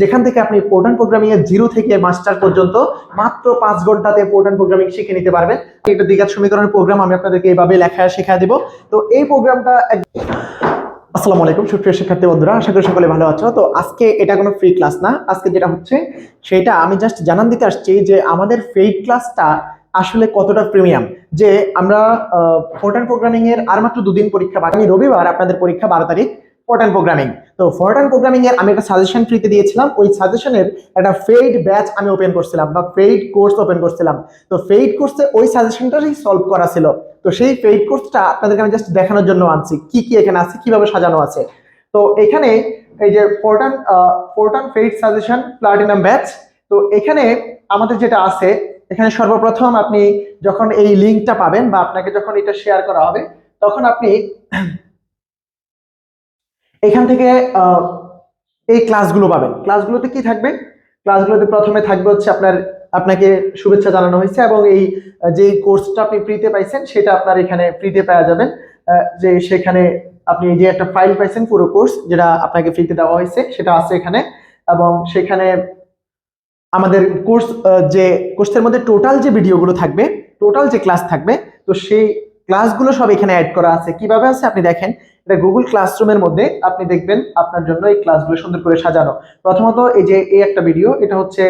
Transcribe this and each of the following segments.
যেখান থেকে আপনি পোর্টান প্রোগ্রামিং এর জিরো থেকে মাস্টার পর্যন্ত মাত্র পাঁচ ঘন্টাতে পোর্টান প্রোগ্রামিং শিখে নিতে পারবেন। এটা দ্বিঘাত সমীকরণের প্রোগ্রাম আমি আপনাদেরকে এইভাবে লেখা শেখা দিব। তো এই প্রোগ্রামটা আসসালামু আলাইকুম, সুপ্রিয় শিক্ষার্থী বন্ধুরা, আশা করি সকলে ভালো আছো। তো আজকে এটা কোনো ফ্রি ক্লাস না, আজকে যেটা হচ্ছে সেটা আমি জাস্ট জানান দিতে আসছি যে আমাদের ফেইড ক্লাসটা আসলে কতটা প্রিমিয়াম যে আমরা ফোর্টান প্রোগ্রামিং এর আর মাত্র দুদিন পরীক্ষা আমি রবিবার আপনাদের পরীক্ষা বারো তারিখ। ফোর্টান প্রোগ্রামিং তো ফোর্টান প্রোগ্রামিং এর আমি একটা সাজেশন ফ্রিতে দিয়েছিলাম। ওই সাজেশনের একটা ফেইড ব্যাচ আমি ওপেন করছিলাম বা ফেইড কোর্স ওপেন করছিলাম। তো ফেইড কোর্সে ওই সাজেশনটাই সলভ করা ছিল। তো সেই ফেইড কোর্সটা আপনাদেরকে আমি জাস্ট দেখানোর জন্য আনছি। কি কি এখানে আছে, কীভাবে সাজানো আছে। তো এখানে এই যে ফোর্টান ফোর্টান ফেইড সাজেশন প্লাটিনাম ব্যাচ তো এখানে আমাদের যেটা আছে, এখানে সর্বপ্রথম আপনি যখন এই লিঙ্কটা পাবেন বা আপনাকে যখন এটা শেয়ার করা হবে, তখন আপনি এখান থেকে এই ক্লাসগুলো পাবেন। ক্লাসগুলোতে কি থাকবে? ক্লাসগুলোতে প্রথমে থাকবে হচ্ছে আপনার, আপনাকে শুভেচ্ছা জানানো হয়েছে এবং এই যে কোর্সটা আপনি ফ্রিতে পাইছেন, সেটা আপনার এখানে ফ্রিতে পাওয়া যাবেন। যে সেখানে আপনি যে একটা ফাইল পাইছেন পুরো কোর্স যেটা আপনাকে ফ্রিতে দেওয়া হয়েছে, সেটা আছে এখানে। এবং সেখানে আমাদের কোর্স যে কোর্সের মধ্যে টোটাল যে ভিডিওগুলো থাকবে টোটাল যে ক্লাস থাকবে, তো সেই ক্লাসগুলো সব এখানে অ্যাড করা আছে। কীভাবে আছে? আপনি দেখেন, এটা গুগল ক্লাসরুমের মধ্যে আপনি দেখবেন আপনার জন্য এই ক্লাসগুলো সুন্দর করে সাজানো। প্রথমত এই যে এই একটা ভিডিও এটা হচ্ছে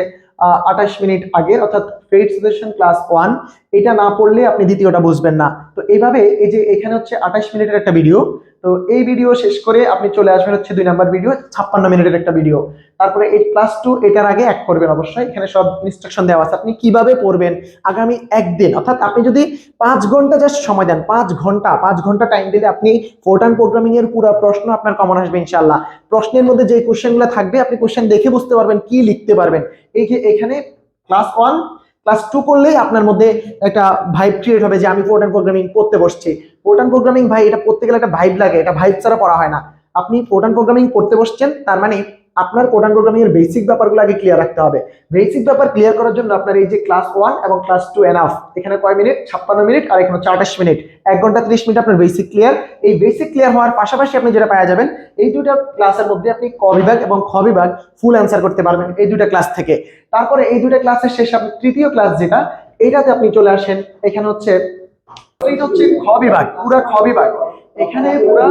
আঠাশ মিনিট আগের, অর্থাৎ ফেড সাজেশন ক্লাস ওয়ান এটা না পড়লে আপনি দ্বিতীয়টা বুঝবেন না। তো এইভাবে এই যে এখানে হচ্ছে আঠাশ মিনিটের একটা ভিডিও তো এই ভিডিও শেষ করে আপনি চলে আসবেন হচ্ছে দুই নাম্বার ভিডিও ছাপ্পান্ন মিনিটের একটা ভিডিও তারপরে এই ক্লাস টু এটার আগে এক করবেন অবশ্যই। এখানে সব ইনস্ট্রাকশন দেওয়া আছে। আপনি কীভাবে পড়বেন আগামী একদিন? অর্থাৎ আপনি যদি পাঁচ ঘণ্টা জাস্ট সময় দেন, পাঁচ ঘণ্টা পাঁচ ঘণ্টা টাইম দিলে আপনি ফোর্টান প্রোগ্রামিং এর পুরো প্রশ্ন আপনার কমন আসবে ইনশাল্লাহ প্রশ্নের মধ্যে যে কোশ্চেনগুলো থাকবে, আপনি কোশ্চেন দেখে বুঝতে পারবেন, কি লিখতে পারবেন। এই যে এখানে ক্লাস ওয়ান ক্লাস টু করলেই আপনার মধ্যে একটা ভাইব ক্রিয়েট হবে যে আমি পোর্টান প্রোগ্রামিং করতে বসছি। ফোর্টান প্রোগ্রামিং ভাই, এটা করতে গেলে একটা ভাইব লাগে, এটা ভাইব ছাড়া পড়া হয় না। আপনি পোর্টান প্রোগ্রামিং করতে বসছেন, তার মানে আপনার পোর্টান প্রোগ্রামিং এর বেসিক ব্যাপারগুলো আগে ক্লিয়ার রাখতে হবে। বেসিক ব্যাপার ক্লিয়ার করার জন্য আপনার এই যে ক্লাস ওয়ান এবং ক্লাস টু এনাফ এখানে কয় মিনিট ছাপ্পান্ন মিনিট আর এখানে হচ্ছে মিনিট এক ঘণ্টা ত্রিশ মিনিট আপনার বেসিক ক্লিয়ার এই বেসিক ক্লিয়ার হওয়ার পাশাপাশি আপনি যেটা পাওয়া যাবেন, এই দুটা ক্লাসের মধ্যে আপনি ক বিভাগ এবং খ বিভাগ ফুল অ্যান্সার করতে পারবেন এই দুটা ক্লাস থেকে। তারপরে এই দুটা ক্লাসের শেষে আপনি তৃতীয় ক্লাস যেটা এইটাতে আপনি চলে আসেন। এখানে হচ্ছে এইটা হচ্ছে খ বিভাগ, পুরা খ বিভাগ। এখানে পুরা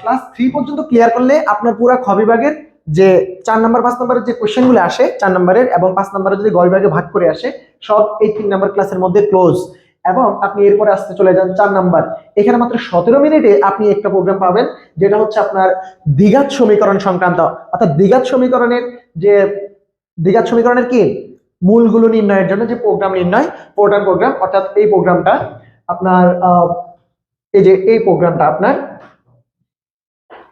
ক্লাস থ্রি পর্যন্ত ক্লিয়ার করলে আপনার পুরা খ বিভাগের যে চার নাম্বার পাঁচ নাম্বারের যে কোশ্চেনগুলো আসে, চার নাম্বারের এবং পাঁচ নাম্বারের যদি গ বিভাগে ভাগ করে আসে, সব এই তিন নাম্বার ক্লাসের মধ্যে ক্লোজ এবং আপনি এরপরে আসতে চলে যান চার নাম্বার। এখানে মাত্র সতেরো মিনিটে আপনি একটা প্রোগ্রাম পাবেন, যেটা হচ্ছে আপনার দ্বিঘাত সমীকরণ সংক্রান্ত। অর্থাৎ দ্বিঘাত সমীকরণের যে, দ্বিঘাত সমীকরণের কি? মূলগুলো নির্ণয়ের জন্য যে প্রোগ্রাম নির্ণয় পোর্টাল প্রোগ্রাম অর্থাৎ এই প্রোগ্রামটা আপনার এই যে এই প্রোগ্রামটা আপনার,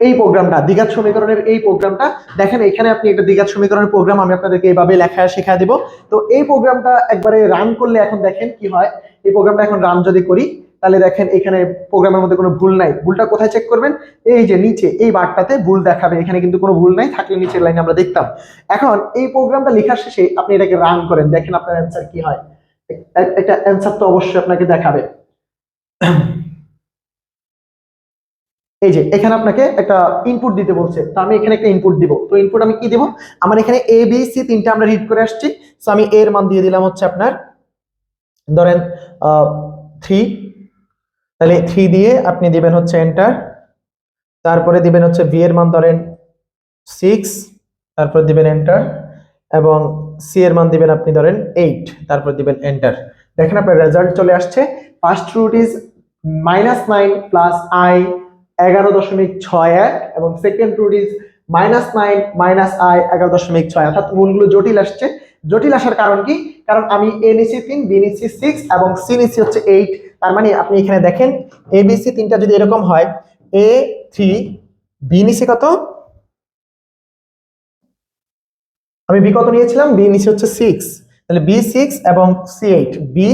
এই প্রোগ্রামটা দ্বিঘাত সমীকরণের এই প্রোগ্রামটা দেখেন, এখানে আপনি একটা দ্বিঘাত সমীকরণের প্রোগ্রাম আমি আপনাদেরকে এইভাবে লেখা শেখা দেব। তো এই প্রোগ্রামটা একবারে রান করলে এখন দেখেন কি হয়? এই প্রোগ্রামটা এখন রান যদি করি, তাহলে দেখেন এখানে প্রোগ্রামের মধ্যে কোনো ভুল নাই। ভুলটা কোথায় চেক করবেন? এই যে নিচে, এই বারটাতে ভুল দেখাবে। এখানে কিন্তু কোনো ভুল নাই, থাকলে নিচের লাইনে আমরা দেখতাম। এখন এই প্রোগ্রামটা লেখার শেষে আপনি এটাকে রান করেন, দেখেন আপনার অ্যান্সার কি হয়। একটা অ্যান্সার তো অবশ্যই আপনাকে দেখাবে। এই যে, এখানে আপনাকে একটা ইনপুট দিতে বলছে। তো আমি এখানে একটা ইনপুট দিব। তো ইনপুট আমি কি দিব? আমার এখানে এ বি সি তিনটা আমরা রিড করে আসছি। তো আমি এর মান দিয়ে দিলাম হচ্ছে আপনার ধরেন থ্রি তাহলে থ্রি দিয়ে আপনি দিবেন হচ্ছে এন্টার তারপরে দিবেন হচ্ছে ভি এর মান ধরেন সিক্স তারপর দিবেন এন্টার এবং সি এর মান দিবেন আপনি ধরেন এইট তারপর দিবেন এন্টার দেখেন আপনার রেজাল্ট চলে আসছে। First root is minus nine plus i এগারো দশমিক ছয় এক, এবং second root is minus nine minus i এগারো দশমিক ছয়। অর্থাৎ মূলগুলো জটিল আসছে। জটিল আসার কারণ কি? কারণ আমি এ নিচ্ছি তিন বি নিচ্ছি সিক্স এবং সি নিচ্ছি হচ্ছে এইট তার মানে আপনি এখানে দেখেন এ বি সি তিনটা যদি এরকম হয় এ থ্রি বি নিচ্ছি কত? আমি বি কত নিয়েছিলাম? বি নিচে হচ্ছে সিক্স তাহলে বি সিক্স এবং সি এইট বি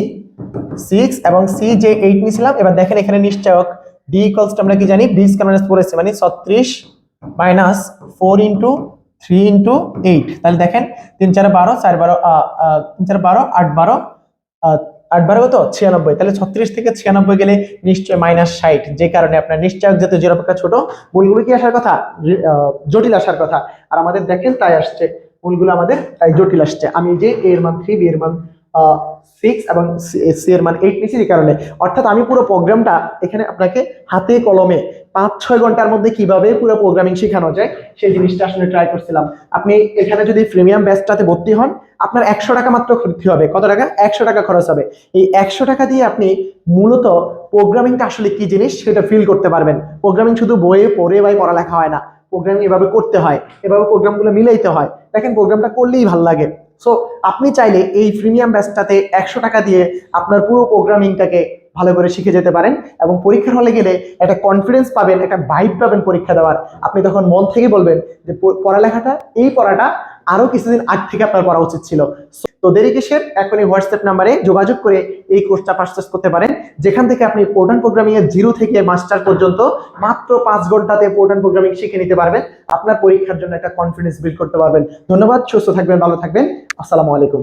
সিক্স এবং সি যে এইট নিয়েছিলাম, এবার দেখেন এখানে নিশ্চয়ক। ডি ইকলস আমরা কি জানি? ডি স্কয়ার মাইনাস ফোর মানে ছত্রিশ minus four into three into eight তাহলে দেখেন তিন চার বারো চার বারো তিন চার বারো, আট বারো আট বারো কত? ছিয়ানব্বই। তাহলে ছত্রিশ থেকে ছিয়ানব্বই গেলে নিশ্চয় মাইনাস ষাট। যে কারণে আপনার নিশ্চয়ক যেহেতু জিরো অপেক্ষা ছোট মূলগুলো কি আসার কথা? জটিল আসার কথা। আর আমাদের দেখেন তাই আসছে মূলগুলো আমাদের তাই জটিল আসছে। আমি যে এর মান থ্রি বি এর মান সিক্স এবং সি এর মান এইট এই কারণে। অর্থাৎ আমি পুরো প্রোগ্রামটা এখানে আপনাকে হাতে কলমে পাঁচ, ছয় ঘণ্টার মধ্যে কীভাবে পুরো প্রোগ্রামিং শেখানো যায়, সেই জিনিসটা আসলে ট্রাই করছিলাম। আপনি এখানে যদি প্রিমিয়াম ব্যাচটাতে ভর্তি হন, আপনার একশো টাকা মাত্র খরচ হবে। কত টাকা? একশো টাকা খরচ হবে। এই একশো টাকা দিয়ে আপনি মূলত প্রোগ্রামিংটা আসলে কি জিনিস সেটা ফিল করতে পারবেন। প্রোগ্রামিং শুধু বইয়ে পড়ে বা পড়ালেখা হয় না। প্রোগ্রামিং এভাবে করতে হয়। এভাবে প্রোগ্রামগুলো মিলাইতে হয়। দেখেন প্রোগ্রামটা করলেই ভালো লাগে। সো আপনি চাইলে এই প্রিমিয়াম ব্যাচটাতে একশো টাকা দিয়ে আপনার পুরো প্রোগ্রামিংটাকে ভালো করে শিখে যেতে পারেন এবং পরীক্ষার হলে গেলে একটা কনফিডেন্স পাবেন, একটা ভাইব পাবেন পরীক্ষা দেওয়ার। আপনি তখন মন থেকে বলবেন যে পড়ালেখাটা, এই পড়াটা আরও কিছুদিন আগ থেকে আপনার করা উচিত ছিল। তো দেরি কিসের? এখন এই হোয়াটসঅ্যাপ নাম্বারে যোগাযোগ করে এই কোর্সটা পার্সেস করতে পারেন। যেখান থেকে আপনি পোর্টাল প্রোগ্রামিং এর জিরো থেকে মাস্টার পর্যন্ত মাত্র পাঁচ ঘন্টাতে পোর্টাল প্রোগ্রামিং শিখে নিতে পারবেন। আপনার পরীক্ষার জন্য একটা কনফিডেন্স বিল্ড করতে পারবেন। ধন্যবাদ, সুস্থ থাকবেন, ভালো থাকবেন। আসসালামু আলাইকুম।